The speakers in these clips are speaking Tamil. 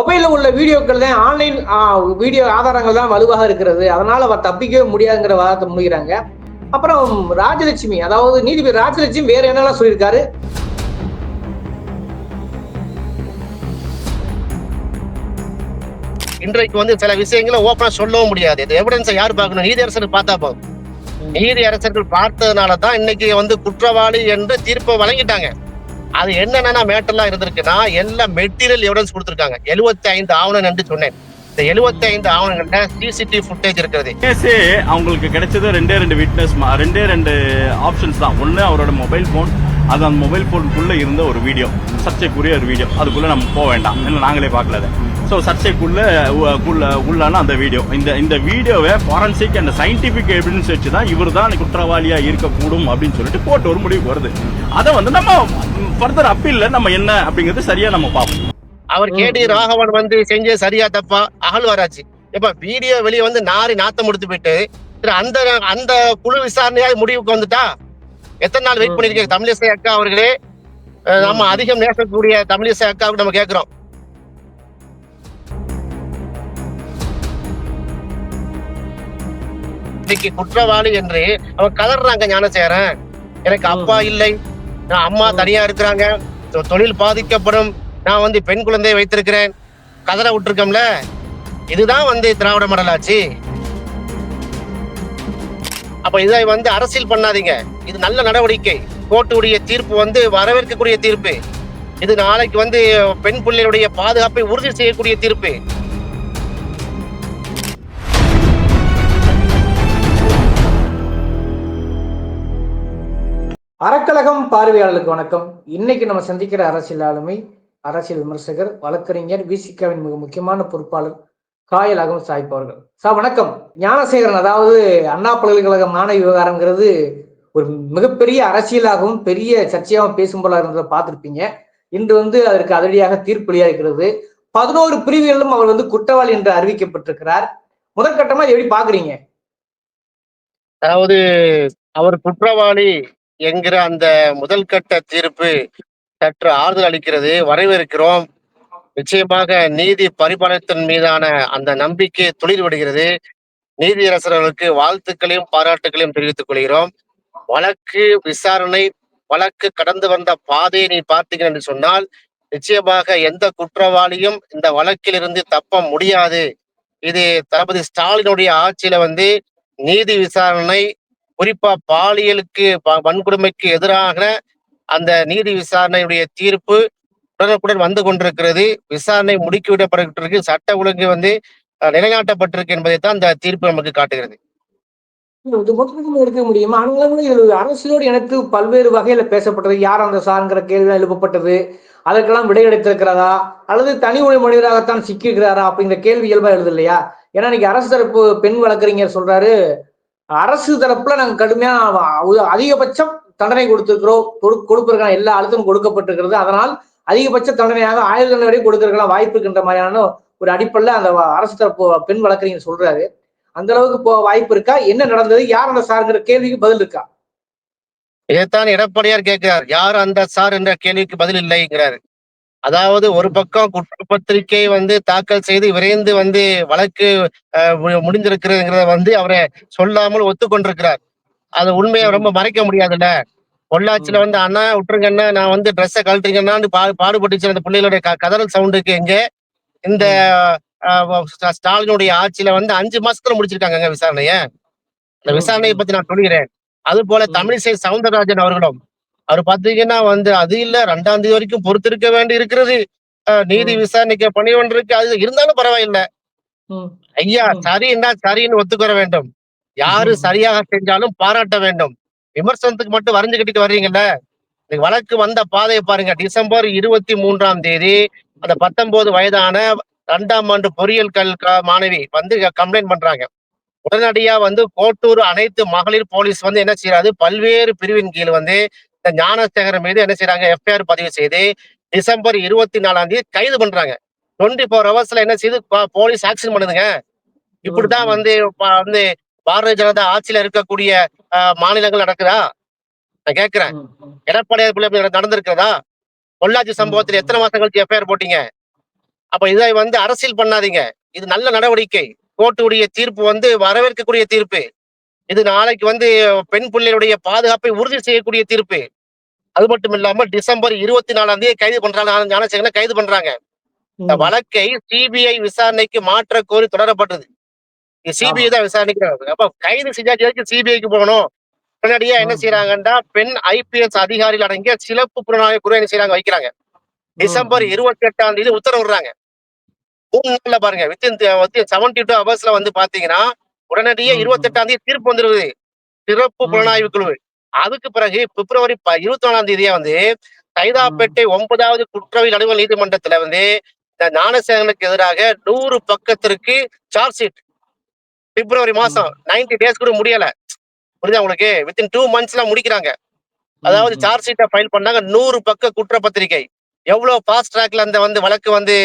மொபைலில் உள்ள வீடியோக்கள் தான் ஆன்லைன் வீடியோ ஆதாரங்கள் தான் வலுவாக இருக்கிறது. அதனால அவர் தப்பிக்கவே முடியாதுங்கிற வாதத்தை முடிகிறாங்க அப்புறம் ராஜலட்சுமி அதாவது நீதிபதி ராஜலட்சுமி வேற என்னெல்லாம் சொல்லியிருக்காரு? இன்றைக்கு வந்து சில விஷயங்களை ஓப்பனா சொல்லவும் முடியாது. இது எவிடன்ஸை யார் பார்க்கணும்? நீதி அரசர்கள் பார்த்தா போதும். நீதி அரசர்கள் பார்த்ததுனால தான் இன்னைக்கு வந்து குற்றவாளி என்று தீர்ப்பை வழங்கிட்டாங்க. அது என்னென்ன மேட்டர்லாம் இருந்திருக்குன்னா எல்லாம் மெட்டீரியல் எவிடன்ஸ் கொடுத்துருக்காங்க. எழுபத்தி ஐந்து ஆவணம் என்று சொன்னேன். இந்த எழுபத்தி ஐந்து ஆவணங்கள்ல சிசிடிவி ஃபுட்டேஜ் இருக்கிறது. கேஸே அவங்களுக்கு கிடைச்சது ரெண்டே ரெண்டு விட்னஸ் ரெண்டே ரெண்டு ஆப்ஷன்ஸ் தான். ஒன்று அவரோட மொபைல் ஃபோன் அது அந்த மொபைல் ஃபோனுக்குள்ளே இருந்த ஒரு வீடியோ சர்ச்சைக்குரிய ஒரு வீடியோ அதுக்குள்ள நம்ம போக வேண்டாம். ஏன்னா நாங்களே பார்க்கல அதை. ஸோ சர்ச்சைக்குள்ள உள்ளான அந்த வீடியோ இந்த இந்த வீடியோவை ஃபாரன்சிக் அண்ட் சயின்டிஃபிக் எவிடன்ஸ் வச்சு தான் இவர் தான் குற்றவாளியாக இருக்கக்கூடும் அப்படின்னு சொல்லிட்டு போட்டு ஒரு முடிவுக்கு வருது. அதை வந்து நம்ம ஃபர்தர் அப்பீல்ல நம்ம என்ன அப்படிங்கிறது சரியாக நம்ம பார்ப்போம். அவர் கேடி ராகவன் வந்து செஞ்ச சரியா தப்பா? அகழ்வாராச்சு இப்ப வீடியோ வெளியே வந்து நாரி நாத்தம் முடித்து போயிட்டு அந்த அந்த குழு விசாரணையா முடிவுக்கு வந்துட்டா? எத்தனை நாள் வெயிட். பண்ணிருக்கீங்க தமிழிசை அக்கா அவர்களே? நம்ம அதிகம் நேசக்கூடிய தமிழிசை அக்காவுக்கு நம்ம கேட்கிறோம். இன்னைக்கு குற்றவாளி என்று அவன் கதறாங்க ஞானசேகரன். எனக்கு அப்பா இல்லை. அம்மா. தனியா இருக்கிறாங்க. தொழில் பாதிக்கப்படும். நான் வந்து பெண் குழந்தையை வைத்திருக்கிறேன். கதற விட்டுருக்கோம்ல. இதுதான் வந்து திராவிட மடலாட்சி அப்ப இதை வந்து அரசியல் பண்ணாதீங்க. இது நல்ல நடவடிக்கை. கோர்ட்டுடைய தீர்ப்பு வந்து வரவேற்கக்கூடிய தீர்ப்பு. இது நாளைக்கு வந்து பெண் பிள்ளைகளுடைய பாதுகாப்பை உறுதி செய்யக்கூடிய தீர்ப்பு. அறக்கழகம் பார்வையாளர்களுக்கு வணக்கம். இன்னைக்கு நம்ம சந்திக்கிற அரசியல் ஆளுமை அரசியல் விமர்சகர் வழக்கறிஞர் விசிகாவின் மிக முக்கியமான பொறுப்பாளர் காயல் அகம் சாஹிப் அவர்கள். சார் வணக்கம். ஞானசேகரன் அதாவது அண்ணா பல்கலைக்கழக மாணவி விவகாரங்கிறது ஒரு மிகப்பெரிய அரசியலாகவும் பெரிய சர்ச்சையாகவும் பேசும் போல இருந்ததை பார்த்திருப்பீங்க. இன்று வந்து அதற்கு அதிரடியாக தீர்ப்பளியா இருக்கிறது பதினோரு பிரிவுகளிலும் அவர் வந்து குற்றவாளி என்று அறிவிக்கப்பட்டிருக்கிறார். முதற்கட்டமா எப்படி பாக்குறீங்க அதாவது அவர் குற்றவாளி என்கிற அந்த முதல் கட்ட தீர்ப்பு சற்று ஆறுதல் அளிக்கிறது. வரவேற்கிறோம். நிச்சயமாக நீதி பரிபாலனத்தின் மீதான அந்த நம்பிக்கை துளிர் விடுகிறது நீதியரசர்களுக்கு வாழ்த்துக்களையும் பாராட்டுகளையும் தெரிவித்துக் கொள்கிறோம். வழக்கு விசாரணை வழக்கு கடந்து வந்த பாதையை நீ பார்த்தீங்க என்று சொன்னால் நிச்சயமாக எந்த குற்றவாளியும் இந்த வழக்கிலிருந்து தப்ப முடியாது. இது தளபதி ஸ்டாலினுடைய ஆட்சியில வந்து நீதி விசாரணை குறிப்பா பாலியலுக்கு வன்கொடுமைக்கு எதிராக அந்த நீதி விசாரணையுடைய தீர்ப்பு உடனுக்குடன் வந்து கொண்டிருக்கிறது. விசாரணை முடுக்கிவிடப்பட்டிருக்கு. சட்ட ஒழுங்கு வந்து அஹ், நிலைநாட்டப்பட்டிருக்கு என்பதைத்தான் இந்த தீர்ப்பு நமக்கு காட்டுகிறது. இது எடுக்க முடியுமா? ஆனாலும் இது அரசியலோடு எனக்கு பல்வேறு வகையில பேசப்பட்டது. யார் அந்த சார்ங்கிற கேள்வி எழுப்பப்பட்டது. அதற்கெல்லாம் விடை எடுத்திருக்கிறதா அல்லது தனி உரை மனிதராகத்தான் சிக்கியிருக்கிறாரா? அப்படிங்கிற கேள்வி இயல்பா எழுது இல்லையா? ஏன்னா இன்னைக்கு அரசு தரப்பு பெண் வழக்கறிஞர் சொல்றாரு அரசு தரப்புல நாங்க கடுமையா அதிகபட்சம் தண்டனை கொடுத்திருக்கிறோம் கொடு- கொடுப்பதற்கான எல்லா அழுத்தமும் கொடுக்கப்பட்டிருக்கிறது. அதனால் அதிகபட்ச தண்டனையாக ஆயுள் தண்டனை வரை கொடுக்கறதுக்கெல்லாம் வாய்ப்பு இருக்கின்ற மாதிரியான ஒரு அடிப்படையில் அந்த அரசு தரப்பு பெண் வழக்கறிஞர் சொல்றாரு. அந்த அளவுக்கு போ வாய்ப்பு இருக்கா? என்ன நடந்தது? யார் அந்த சாருங்கிற கேள்விக்கு பதில் இருக்கா? இதைத்தான் எடப்பாடியார் கேட்கிறார். யார் அந்த சார் என்ற கேள்விக்கு பதில் இல்லைங்கிறார். அதாவது ஒரு பக்கம் குற்றப்பத்திரிகை வந்து தாக்கல் செய்து விரைந்து வந்து வழக்கு மு- முடிந்திருக்கிறதுங்கிறத வந்து அவரை சொல்லாமல் ஒத்துக்கொண்டிருக்கிறார். அது உண்மையை ரொம்ப மறைக்க முடியாதுல்ல? பொள்ளாச்சியில வந்து அண்ணா விட்டுருங்க அண்ணா நான் வந்து ட்ரெஸ்ஸை கழட்டுறீங்கன்னான்னு பா பாடுபட்டுச்சு. அந்த பிள்ளைகளுடைய கதறல் சவுண்டுக்கு எங்க இந்த ஸ்டாலினுடைய ஆட்சியில வந்து அஞ்சு மாசத்துல முடிச்சிருக்காங்க விசாரணைய. இந்த விசாரணையை பத்தி நான் சொல்கிறேன் அது போல. தமிழிசை சவுந்தரராஜன் அவர்களும் அவர் பாத்தீங்கன்னா வந்து அது இல்ல ரெண்டாம் தேதி வரைக்கும் பொறுத்திருக்க வேண்டி இருக்கிறது. நீதி. விசாரணைக்கு பணி ஒன்று இருக்கு அது இருந்தாலும் பரவாயில்லை. ஐயா. சரின்னா சரின்னு ஒத்துக்கொற வேண்டும். யாரு. சரியாக செஞ்சாலும் பாராட்ட வேண்டும். விமர்சனத்துக்கு மட்டும் வரைஞ்சு கட்டிட்டு வர்றீங்கல்ல வழக்கு வந்த பாதையை பாருங்க. டிசம்பர் இருபத்தி மூன்றாம் தேதி அந்த பத்தொன்பது வயதான இரண்டாம் ஆண்டு பொறியியல் கல் மாணவி வந்து கம்ப்ளைண்ட் பண்றாங்க. உடனடியா வந்து கோட்டூர் அனைத்து மகளிர் போலீஸ் வந்து என்ன செய்யறாரு பல்வேறு பிரிவின் கீழ் வந்து இந்த ஞானசேகரன் மீது என்ன செய்யறாங்க எஃப்ஐஆர் பதிவு செய்து டிசம்பர் இருபத்தி நாலாம் தேதி கைது பண்றாங்க. டுவெண்ட்டி ஃபோர் ஹவர்ஸ்ல என்ன செய்து போலீஸ் ஆக்ஷன் பண்ணுதுங்க. இப்படிதான். வந்து வந்து பாரதிய ஜனதா ஆட்சியில இருக்கக்கூடிய மாநிலங்கள் நடக்குதா? நான் கேட்கிறேன். எடப்பாடியார் பிள்ளை நடந்திருக்கிறதா? பொள்ளாச்சி சம்பவத்தில் எத்தனை மாசம் கழிச்சு எஃப்ஐஆர் போட்டீங்க? அப்ப இதை வந்து அரசியல் பண்ணாதீங்க. இது நல்ல நடவடிக்கை. கோர்ட்டுடைய தீர்ப்பு வந்து வரவேற்கக்கூடிய தீர்ப்பு. இது நாளைக்கு வந்து பெண் பிள்ளைகளுடைய பாதுகாப்பை உறுதி செய்யக்கூடிய தீர்ப்பு. அது மட்டும் இல்லாம டிசம்பர் இருபத்தி நாலாம் தேதி கைது பண்றாங்க. ஞானசேகரனை கைது பண்றாங்க. இந்த வழக்கை சிபிஐ விசாரணைக்கு மாற்ற கோரி தொடரப்பட்டது. சிபிஐ தான் விசாரணைக்கு அப்ப கைது செஞ்சாச்சு சிபிஐக்கு போகணும். உடனடியா என்ன. செய்யறாங்கன்னா பெண் ஐபிஎஸ் அதிகாரிகள் அடங்கிய சிறப்பு புலனாய்வு குழு என்ன செய்யறாங்க வைக்கிறாங்க. டிசம்பர் இருபத்தி எட்டாம் தேதி உத்தரவு விடுறாங்க. மூணு நாள்ல பாருங்க வித்தின் செவன்டி டூ ஹவர்ஸ்ல வந்து பாத்தீங்கன்னா உடனடியே இருபத்தி எட்டாம் தேதி தீர்ப்பு வந்துருது. சிறப்பு. புலனாய்வு குழு. அதுக்கு பிறகு பிப்ரவரி இருபத்தி நாலாம் தேதியே வந்து சைதாப்பேட்டை ஒன்பதாவது குற்றவியல் நடுவர் நீதிமன்றத்துல வந்து இந்த ஞானசேகரனுக்கு எதிராக நூறு பக்கத்திற்கு சார்ஜ் ஷீட் பிப்ரவரி மாசம் 90 டேஸ் கூட முடியல. புரியுதா உங்களுக்கு வித்தின் டூ மந்த்ஸ்ல முடிக்கிறாங்க. அதாவது சார்ஜ் ஷீட்டை ஃபைல் பண்ணாங்க நூறு பக்க குற்றப்பத்திரிகை. எவ்வளவு ஃபாஸ்ட் ட்ராக்ல அந்த வந்து வழக்கு வந்து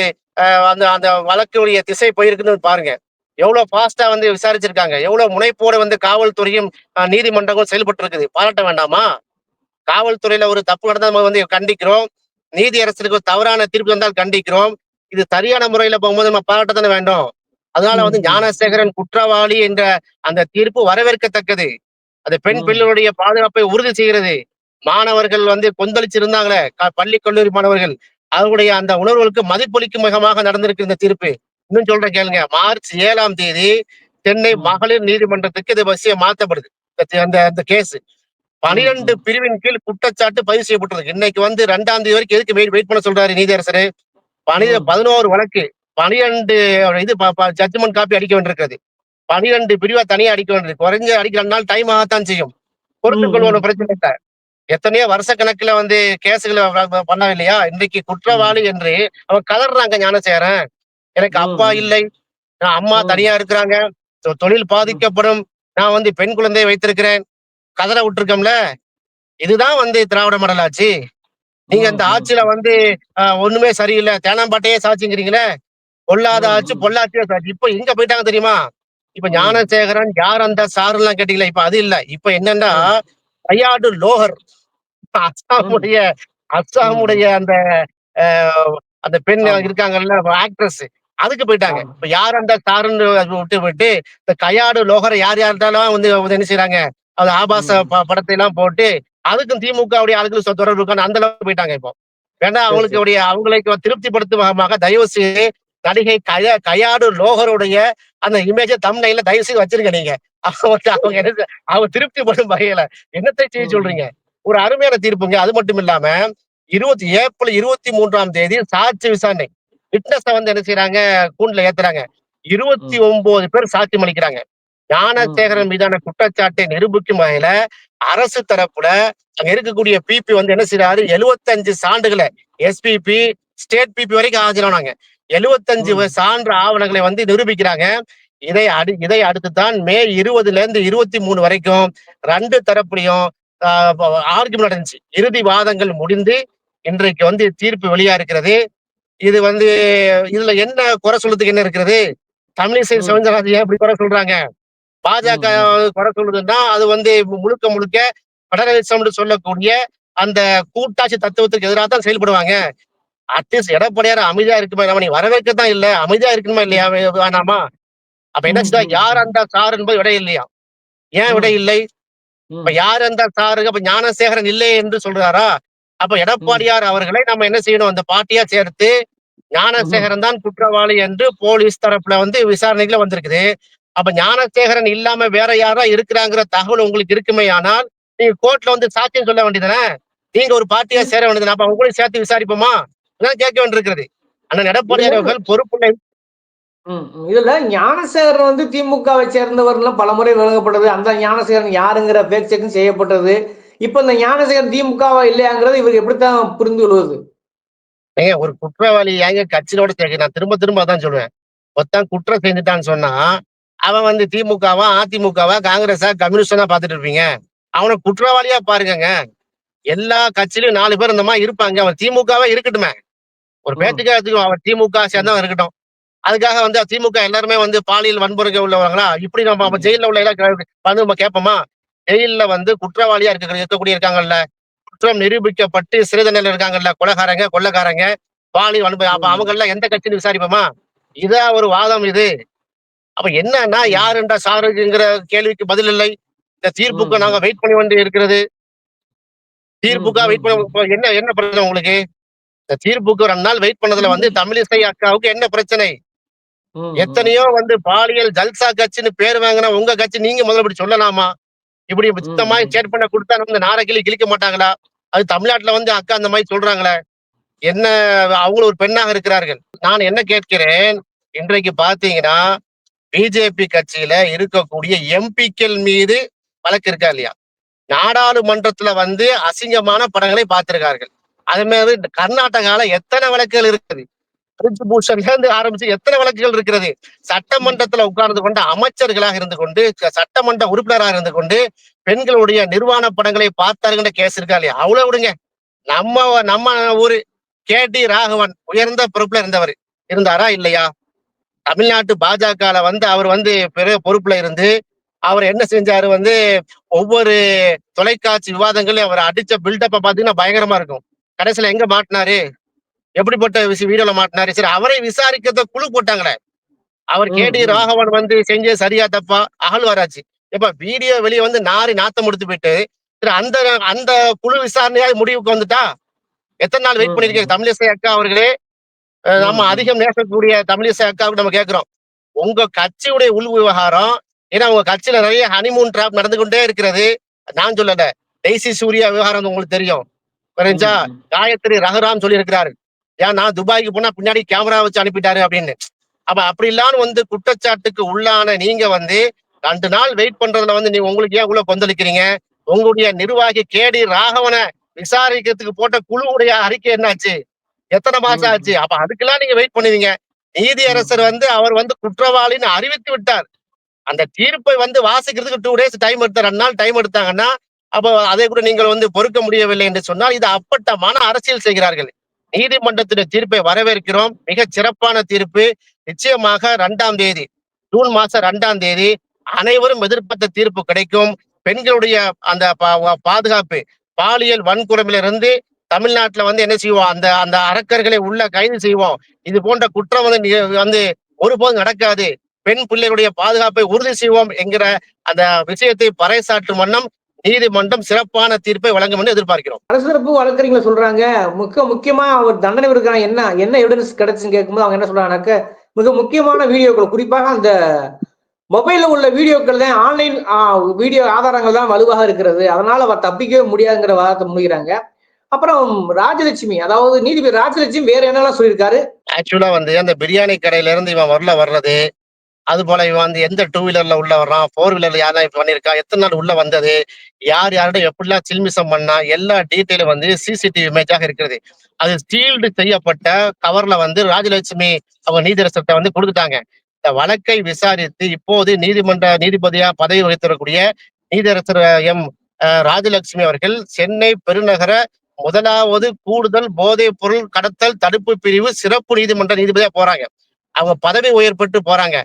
அந்த அந்த வழக்குடைய திசை போயிருக்குன்னு பாருங்க. எவ்வளவு ஃபாஸ்டா வந்து விசாரிச்சிருக்காங்க. எவ்வளவு முனைப்போட வந்து காவல்துறையும் நீதிமன்றங்களும் செயல்பட்டு இருக்குது பாராட்ட வேண்டாமா? காவல்துறையில ஒரு தப்பு நடந்தா நம்ம வந்து கண்டிக்கிறோம். நீதி அரசுக்கு ஒரு தவறான தீர்ப்பு வந்தால் கண்டிக்கிறோம். இது சரியான முறையில போகும்போது நம்ம பாராட்ட தானே வேண்டும்? அதனால வந்து. ஞானசேகரன் குற்றவாளி என்ற அந்த தீர்ப்பு வரவேற்கத்தக்கது. அது பெண். பிள்ளைகளுடைய பாதுகாப்பை உறுதி செய்கிறது. மாணவர்கள் வந்து கொந்தளிச்சிருந்தாங்களே பள்ளி கல்லூரி மாணவர்கள். அவருடைய அந்த உணர்வுகளுக்கு மதிப்பளிக்கும் விதமாக நடந்திருக்கு இந்த தீர்ப்பு. இன்னும் சொல்றேன் கேளுங்க. மார்ச் ஏழாம் தேதி சென்னை. மகளிர் நீதிமன்றத்துக்கு இது விஷயம் மாத்தப்படுது. இந்த- அந்த அந்த கேஸ். பனிரெண்டு பிரிவின் கீழ் குற்றச்சாட்டு பதிவு செய்யப்பட்டிருக்கு. இன்னைக்கு வந்து ரெண்டாம் தேதி வரைக்கும் எதுக்கு வெயிட் வெயிட் பண்ண சொல்றாரு நீதியரசரு? பனி ம். பதினோரு வழக்கு. பனிரெண்டு இது ஜட்ஜ்மெண்ட் காப்பி அடிக்க வேண்டியிருக்கிறது. பனிரெண்டு பிரிவா தனியா அடிக்க வேண்டியது. குறைஞ்ச அடிக்கிற நாள் டைம் ஆகத்தான் செய்யும். பொறுத்துக் ம், கொள்வோம் ம். பிரச்சனை இல்லை. எத்தனையோ வருஷ கணக்குல வந்து கேஸுகளை பண்ண இல்லையா இன்றைக்கு குற்றவாளி என்று அவன் கதறாங்க ஞானசேகரன். எனக்கு ம், அப்பா. இல்லை. நான் அம்மா. தனியா இருக்கிறாங்க. தொழில் பாதிக்கப்படும். நான் வந்து பெண் குழந்தையை வைத்திருக்கிறேன். கதற விட்டுருக்கோம்ல? இதுதான் வந்து திராவிட மாடல் ஆட்சி நீங்க இந்த. ஆட்சியில வந்து ஒண்ணுமே சரியில்லை. தேனாம்பாட்டையே சாட்சிங்கிறீங்களே? பொல்லாத ம். பொள்ளாச்சியே சாட்சி இப்ப எங்க போயிட்டாங்க தெரியுமா? இப்ப. ஞானசேகரன் யார் அந்த சாரு எல்லாம் கேட்டீங்களா? இப்ப அது இல்ல. இப்ப என்னன்னா கையாடு லோகர். அஸ்ஸாமுடைய அஸ்ஸாமுடைய அந்த அந்த பெண். இருக்காங்கல்ல ஆக்ட்ரஸ் அதுக்கு போயிட்டாங்க. இப்ப யார் அந்த சாருன்னு விட்டு விட்டு இந்த கையாடு லோகரை யார் யார்ட்டாலும் வந்து வந்து என்ன செய்யறாங்க அது ஆபாச படத்தை எல்லாம் போட்டு அதுக்கும் திமுகவுடைய ஆளுகளுக்கு சொ- தொடர்பு இருக்கான்னு அந்த அளவுக்கு போயிட்டாங்க இப்போ. வேணா சரி, அவங்களுக்கு சரி. அவங்களுக்கு திருப்திப்படுத்தும் விதமாக தயவு செய்து நடிகை கய கையாடு லோகருடைய அந்த இமேஜ தமிழ்ல தயவு செய்து வச்சிருங்க நீங்க. அவங்க அவங்க என்ன அவங்க திருப்திப்படும் வகையில. என்னத்தை செய்ய. சொல்றீங்க? ஒரு அருமையான தீர்ப்புங்க. அது மட்டும் இல்லாம இருபத்தி ஏப்ரல் இருபத்தி மூன்றாம் தேதி சாட்சி விசாரணை. விட்னஸ வந்து என்ன செய்யறாங்க கூண்டுல ஏத்துறாங்க. இருபத்தி ஒன்பது பேர் சாட்சியம் அளிக்கிறாங்க. ஞானசேகரன் மீதான குற்றச்சாட்டை நிரூபிக்கும் வகையில அரசு தரப்புல அங்க இருக்கக்கூடிய பிபி வந்து என்ன செய்யறாரு 75 சான்றுகளை எஸ்பிபி ஸ்டேட் பிபி வரைக்கும் ஆஜரானாங்க. 75 ம். சான்று ஆவணங்களை வந்து நிரூபிக்கிறாங்க. இதை அடு இதை அடுத்து தான் மே இருபதுல இருந்து இருபத்தி மூணு வரைக்கும் ரெண்டு தரப்புலையும் ஆர்குமெண்ட் நடந்துச்சு. இறுதி வாதங்கள் முடிந்து இன்றைக்கு வந்து தீர்ப்பு வெளியா இருக்கிறது. இது வந்து இதுல என்ன குறை சொல்றதுக்கு என்ன இருக்கிறது? தமிழிசை. சவுந்தரராஜன் ஏன் இப்படி குறை சொல்றாங்க? பாஜக குறை சொல்றதுன்னா அது வந்து முழுக்க முழுக்க பெடரலிசம்னு சொல்லக்கூடிய அந்த கூட்டாட்சி தத்துவத்துக்கு எதிராக தான் செயல்படுவாங்க. அட்லீஸ்ட் எடப்பாடியார் அமைதியா இருக்குமா நம்ம நீ வரவேற்கத்தான் இல்ல. அமைதியா இருக்கணுமா இல்லையா? வேணாமா? அப்ப என்ன யார். அந்த சார் என்பது விடை இல்லையா? ஏன். விடை இல்லை. இப்ப யார் அந்த சாரு அப்ப ஞானசேகரன் இல்லை என்று சொல்றாரா? அப்ப எடப்பாடியார் அவர்களை நம்ம என்ன செய்யணும்? அந்த பார்ட்டியா சேர்த்து ஞானசேகரன் தான் குற்றவாளி என்று போலீஸ் தரப்புல வந்து விசாரணைகளை வந்திருக்குது. அப்ப ஞானசேகரன் இல்லாம வேற யாரா இருக்கிறாங்கிற தகவல் உங்களுக்கு இருக்குமே ஆனால் நீங்க கோர்ட்ல வந்து சாட்சியம் சொல்ல வேண்டியதானே நீங்க ஒரு பார்ட்டியா சேர வேண்டியது அப்ப உங்களையும் சேர்த்து விசாரிப்போமா? இதான் கேட்க வேண்டியிருக்கிறது. அண்ணன் எடப்பாடியார் அவர்கள் பொறுப்புள்ள. இதுல ஞானசேகரன் வந்து திமுகவை சேர்ந்தவர்லாம் பலமுறை விலகப்பட்டது அந்த ஞானசேகரன் யாருங்கிற பேக் செக்கும் செய்யப்பட்டது. இப்ப இந்த ஞானசேகரன் திமுகவா இல்லையாங்கிறது இவருக்கு எப்படித்தான் புரிந்து கொள்வது? ஏங்க ஒரு குற்றவாளி ஏங்க கட்சியோட சேர்க்க நான் திரும்ப திரும்ப அதான் சொல்லுவேன். ஒருத்தன் குற்றம் செஞ்சுட்டான்னு சொன்னா அவன் வந்து திமுகவா அதிமுகவா காங்கிரஸா கம்யூனிஸ்டா பாத்துட்டு இருப்பீங்க. அவனை குற்றவாளியா பாருங்கங்க. எல்லா கட்சியிலும் நாலு பேர் இந்த மாதிரி இருப்பாங்க. அவன் திமுகவே இருக்கட்டுமே. ஒரு ம். பேச்சுக்காக எடுத்துக்கோ, அவன் திமுக சேர்ந்தவன் இருக்கட்டும். அதுக்காக வந்து திமுக எல்லாருமே வந்து பாலியல் வன்முறைக்கு உள்ளவங்களா இப்படி நம்ம ஜெயில உள்ள வந்து நம்ம கேட்போமா ஜெயில்ல வந்து குற்றவாளியா இருக்க இருக்கக்கூடிய இருக்காங்கல்ல. குற்றம் நிரூபிக்கப்பட்டு சிறை தண்டனை இருக்காங்கல்ல கொலைகாரங்க கொள்ளக்காரங்க பாலியல் அனுபவம் அப்ப. அவங்க எல்லாம் எந்த கட்சின்னு விசாரிப்போமா? இதா ஒரு வாதம் இது. அப்ப என்னன்னா. யாருன்ற சாருங்கிற கேள்விக்கு பதில் இல்லை. இந்த தீர்ப்புக்கு நாங்க. வெயிட் பண்ணி கொண்டு இருக்கிறது. தீர்ப்புக்கா வெயிட் பண்ண என்ன என்ன பிரச்சனை உங்களுக்கு? இந்த தீர்ப்புக்கு ரெண்டு நாள் வெயிட் பண்ணதுல வந்து தமிழிசை அக்காவுக்கு என்ன பிரச்சனை. எத்தனையோ வந்து பாலியல் ஜல்சா கட்சின்னு பேர் வாங்கின உங்க கட்சி நீங்க முதல்ல இப்படி சொல்லலாமா? இப்படி ம், இந்த மாதிரி ம். சேட் பண்ண கொடுத்தா நம்ம நாரை கிளி கிழிக்க மாட்டாங்களா? அது தமிழ்நாட்டுல வந்து அக்கா அந்த மாதிரி சொல்றாங்களே. என்ன அவங்களும் ஒரு பெண்ணாக இருக்கிறார்கள். நான் என்ன கேட்கிறேன்? இன்றைக்கு பாத்தீங்கன்னா பிஜேபி கட்சியில இருக்கக்கூடிய எம்பிக்கள் மீது வழக்கு இருக்கா இல்லையா? நாடாளுமன்றத்துல வந்து அசிங்கமான படங்களை பார்த்திருக்கார்கள். அதே மாதிரி இந்த கர்நாடகால எத்தனை வழக்குகள் இருக்குது? பிரிஜ்பூஷன்ல இருந்து ஆரம்பிச்சு எத்தனை வழக்குகள் இருக்கிறது? சட்டமன்றத்துல உட்கார்ந்து கொண்டு அமைச்சர்களாக இருந்து கொண்டு சட்டமன்ற உறுப்பினராக இருந்து கொண்டு பெண்களுடைய நிர்வாண படங்களை பார்த்தாருங்கிற கேஸ் இருக்கா இல்லையா? அவ்வளவு விடுங்க. நம்ம நம்ம ஊரு கே. டி. ராகவன் உயர்ந்த பொறுப்புல இருந்தவர். இருந்தாரா இல்லையா? தமிழ்நாட்டு பாஜகல வந்து அவர் வந்து பெரிய பொறுப்புல இருந்து அவர் என்ன செஞ்சாரு வந்து ஒவ்வொரு தொலைக்காட்சி விவாதங்களையும் அவர் அடிச்ச பில்டப்பை பார்த்தீங்கன்னா பயங்கரமா இருக்கும். கடைசியில எங்க மாட்டினாரு? எப்படிப்பட்ட விஷயம் வீடியோல மாட்டினாரு? சரி அவரை விசாரிக்கிறத குழு போட்டாங்களே. அவர் ம், கே. டி. ம். ராகவன் வந்து செஞ்ச சரியா தப்பா? அகழ்வாராச்சு இப்ப வீடியோ வெளியே வந்து நாரி நாத்தம் முடித்து போயிட்டு சரி அந்த அந்த குழு விசாரணையா முடிவுக்கு வந்துட்டா? எத்தனை நாள் வெயிட் பண்ணிருக்கீங்க. தமிழிசை அக்கா அவர்களே. நம்ம. அதிகம் நேசக்கூடிய தமிழிசை அக்காவுக்கு நம்ம கேட்கிறோம் உங்க கட்சியுடைய உள் விவகாரம் ஏன்னா உங்க கட்சியில நிறைய ஹனிமூன் டிராப் நடந்து கொண்டே இருக்கிறது. நான் சொல்லல. டெய்சி சூர்யா விவகாரம் உங்களுக்கு தெரியும். புரிஞ்சா. காயத்ரி ரகுராம் சொல்லி இருக்கிறாரு ஏன் நான் துபாய்க்கு போனா பின்னாடி கேமரா வச்சு அனுப்பிட்டாரு அப்படின்னு. அப்ப அப்படி இல்லாம வந்து குற்றச்சாட்டுக்கு உள்ளான நீங்க வந்து ரெண்டு நாள் வெயிட் பண்றதுல வந்து நீங்க உங்களுக்கு ஏன் உள்ள கொந்தளிக்கிறீங்க? உங்களுடைய நிர்வாகி கேடி ராகவனை விசாரிக்கிறதுக்கு போட்ட குழுவுடைய அறிக்கை என்னாச்சு? எத்தனை மாசம் ஆச்சு? அப்ப அதுக்கெல்லாம் நீங்க வெயிட் பண்ணுவீங்க. நீதியரசர் வந்து அவர் வந்து குற்றவாளின்னு அறிவித்து விட்டார். அந்த தீர்ப்பை வந்து வாசிக்கிறதுக்கு டூ டேஸ் டைம் எடுத்த ரெண்டு நாள் டைம் எடுத்தாங்கன்னா அப்போ அதை கூட நீங்கள் வந்து பொறுக்க முடியவில்லை என்று சொன்னால் இது அப்பட்டமான அரசியல் செய்கிறார்கள். நீதிமன்றத்தின் தீர்ப்பை வரவேற்கிறோம். மிக சிறப்பான தீர்ப்பு. நிச்சயமாக இரண்டாம் தேதி ஜூன் மாசம் இரண்டாம் தேதி அனைவரும் எதிர்பார்த்த தீர்ப்பு கிடைக்கும். பெண்களுடைய அந்த பாதுகாப்பு பாலியல் வன்கொடுமையிலிருந்து தமிழ்நாட்டுல வந்து என்ன செய்வோம்? அந்த அந்த அரக்கர்களை உள்ள கைது செய்வோம். இது போன்ற குற்றம் வந்து வந்து ஒருபோதும் நடக்காது. பெண் பிள்ளைகளுடைய பாதுகாப்பை உறுதி செய்வோம் என்கிற அந்த விஷயத்தை பறைசாற்றும் வண்ணம் நீதிமன்றம் சிறப்பான தீர்ப்பை வழங்கும் என்று எதிர்பார்க்கிறோம். அரசரப்பு வழக்கறிஞர் சொல்றாங்க முக்க முக்கியமா அவர் தண்டனை இருக்கான என்ன என்ன எவிடன்ஸ் கிடைச்சுன்னு கேட்கும்போது அவங்க என்ன சொல்றாங்கன்னாக்க மிக முக்கியமான வீடியோக்கள் குறிப்பாக அந்த மொபைல்ல உள்ள வீடியோக்கள் தான் ஆன்லைன் வீடியோ ஆதாரங்கள் தான் வலுவாக இருக்கிறது. அதனால அவர் தப்பிக்கவே முடியாதுங்கிற வாதத்தை முன்வைக்கிறாங்க. அப்புறம் ராஜலட்சுமி அதாவது நீதிபதி ராஜலட்சுமி வேற என்னெல்லாம் சொல்லியிருக்காரு? ஆக்சுவலா வந்து அந்த பிரியாணி கடையில இருந்து இவன் வரல வர்றது. அது போல இவன் வந்து எந்த டூ வீலர்ல உள்ள வர்றான்? ஃபோர் வீலர்ல யார் இப்ப பண்ணிருக்கா? எத்தனை நாள் உள்ள வந்தது? யார் யாரோட எப்படிலாம் சில்மிசம் பண்ணா? எல்லா டீட்டெயிலும் வந்து சிசிடிவி இமேஜாக இருக்கிறது. அது ஸ்டீல்டு செய்யப்பட்ட கவர்ல வந்து ராஜலட்சுமி அவங்க நீதிரசத்தை வந்து கொடுத்துட்டாங்க. இந்த வழக்கை விசாரித்து இப்போது நீதிமன்ற நீதிபதியா பதவி வகித்திருக்கக்கூடிய நீதரசர் எம் ராஜலட்சுமி அவர்கள் சென்னை பெருநகர முதலாவது கூடுதல் போதைப் பொருள் கடத்தல் தடுப்பு பிரிவு சிறப்பு நீதிமன்ற நீதிபதியா போறாங்க. அவங்க பதவி உயர்பட்டு போறாங்க.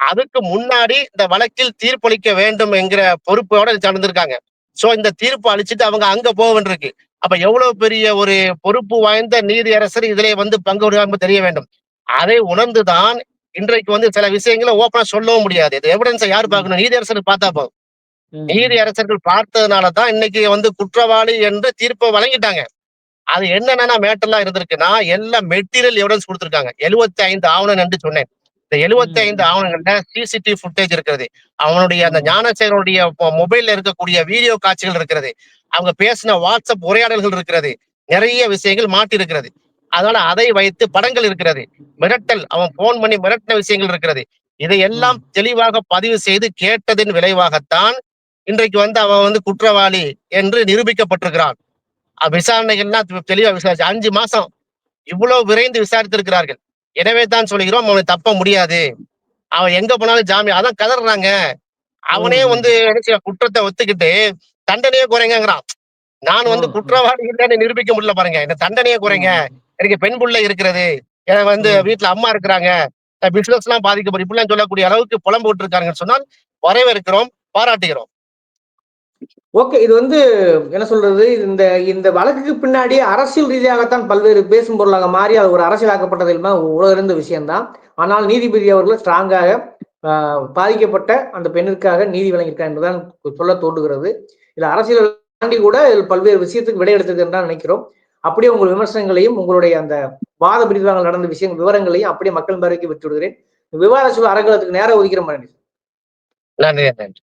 அதுக்கு முன்னாடி இந்த வழக்கில் தீர்ப்பளிக்க வேண்டும் என்கிற பொறுப்போட சார்ந்திருக்காங்க சோ இந்த தீர்ப்பு அளிச்சுட்டு அவங்க அங்க போக வேண்டியிருக்கு அப்ப எவ்வளவு பெரிய ஒரு பொறுப்பு வாய்ந்த நீதியரசர் இதிலே வந்து பங்கு பெறுவாங்க தெரிய வேண்டும். அதை உணர்ந்துதான் இன்றைக்கு வந்து சில விஷயங்களை ஓப்பனா சொல்லவும் முடியாது. இது எவிடன்ஸை யார் பார்க்கணும்? நீதியரசர் பார்த்தா போதும். நீதி அரசர்கள் பார்த்ததுனால தான் இன்னைக்கு வந்து குற்றவாளி என்று தீர்ப்பை வழங்கிட்டாங்க. அது என்னென்ன மேட்டர்லாம் இருந்திருக்குன்னா எல்லாம் மெட்டீரியல் எவிடன்ஸ் கொடுத்திருக்காங்க. 75 ஐந்து ஆவணம் என்று சொன்னேன். இந்த 75 ஐந்து ஆவணங்கள்ல சிசிடிவி ஃபுட்டேஜ் இருக்கிறது. அவனுடைய அந்த ஞானசேகரனுடைய மொபைல்ல இருக்கக்கூடிய வீடியோ காட்சிகள் இருக்கிறது. அவங்க பேசின வாட்ஸ்அப் உரையாடல்கள் இருக்கிறது. நிறைய விஷயங்கள் மாட்டி இருக்கிறது அதனால அதை வைத்து படங்கள் இருக்கிறது. மிரட்டல் அவன் போன் பண்ணி மிரட்டின விஷயங்கள் இருக்கிறது. இதையெல்லாம் தெளிவாக பதிவு செய்து கேட்டதின் விளைவாகத்தான் இன்றைக்கு வந்து அவன் வந்து குற்றவாளி என்று நிரூபிக்கப்பட்டிருக்கிறான். விசாரணைகள்லாம் தெளிவா விசாரிச்சு அஞ்சு மாசம் இவ்வளவு விரைந்து விசாரித்திருக்கிறார்கள். எனவே தான் சொல்கிறோம் அவனை தப்ப முடியாது. அவன் எங்க போனாலும் ஜாமீன் அதான் கதறாங்க. அவனே. வந்து குற்றத்தை ஒத்துக்கிட்டு தண்டனையே குறைங்கிறான் நான் வந்து. குற்றவாளி இல்லைன்னு நிரூபிக்க முடியல பாருங்க. இந்த தண்டனையே குறைங்க. எனக்கு பெண் புள்ளை இருக்கிறது. எனக்கு வந்து. வீட்டுல அம்மா இருக்கிறாங்க. பிசினஸ் எல்லாம் பாதிக்கப்படும் இப்படிலாம் சொல்லக்கூடிய அளவுக்கு புலம்பு விட்டு இருக்காங்கன்னு சொன்னால் வரவேற்கிறோம் பாராட்டுகிறோம். ஓகே இது வந்து என்ன சொல்றது இந்த இந்த வழக்குக்கு பின்னாடி அரசியல் ரீதியாகத்தான் பல்வேறு பேசும் பொருளாக மாறி அது ஒரு அரசியலாக்கப்பட்டது இல்லாம உலகிருந்த விஷயம்தான். ஆனால் நீதிபதி அவர்கள் ஸ்ட்ராங்காக பாதிக்கப்பட்ட அந்த பெண்ணிற்காக நீதி வழங்கியிருக்கார் என்பதுதான் சொல்ல தோன்றுகிறது. இது அரசியல் தாண்டி கூட இதில் பல்வேறு விஷயத்துக்கு விடை நினைக்கிறோம். அப்படியே உங்கள் விமர்சனங்களையும் உங்களுடைய அந்த வாத பிரிவாங்கள் நடந்த விஷயங்கள் விவரங்களையும் அப்படியே மக்கள் பார்வைக்கு விட்டு விடுகிறேன் விவாத சுழல் அரங்கத்துக்கு நேரம் ஒதுக்கிற மாதிரி. நன்றி நன்றி.